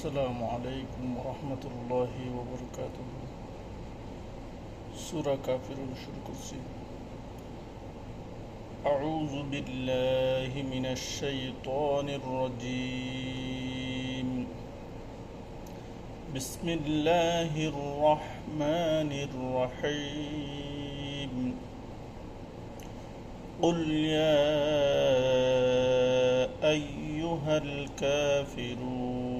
السلام عليكم ورحمة الله وبركاته. سورة كافرون شركسي أعوذ بالله من الشيطان الرجيم. بسم الله الرحمن الرحيم. قل يا أيها الكافرون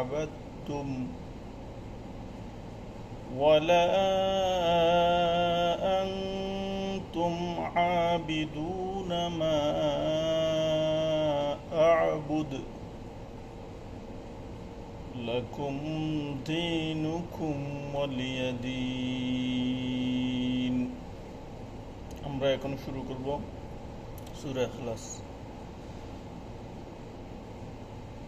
عبدتم ولا أنتم عابدون ما أعبد لكم دينكم ولي دين আমরা এখন শুরু করব সূরা ইখলাস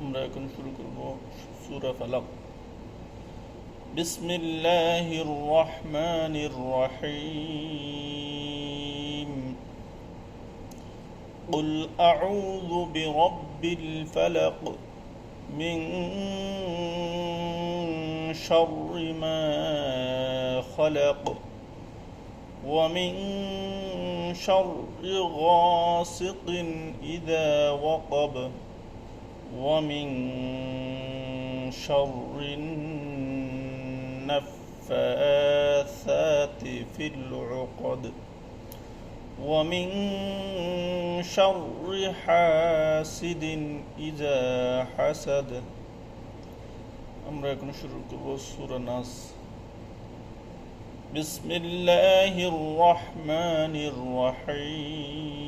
আমরা এখন শুরু করব সূরা ফালাক بسم الله الرحمن الرحيم قل أعوذ برب الفلق من شر ما خلق ومن شر غاسق إذا وقب ومن شر النفاثات في العقد ومن شر حاسد إذا حسد আমরা এখন শুরু করব সূরা নাস بسم الله الرحمن الرحيم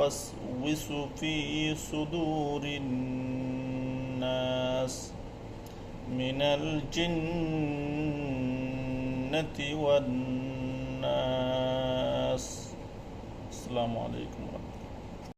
يوسوس في صدور الناس من الجنة والناس. السلام عليكم ورحمة الله.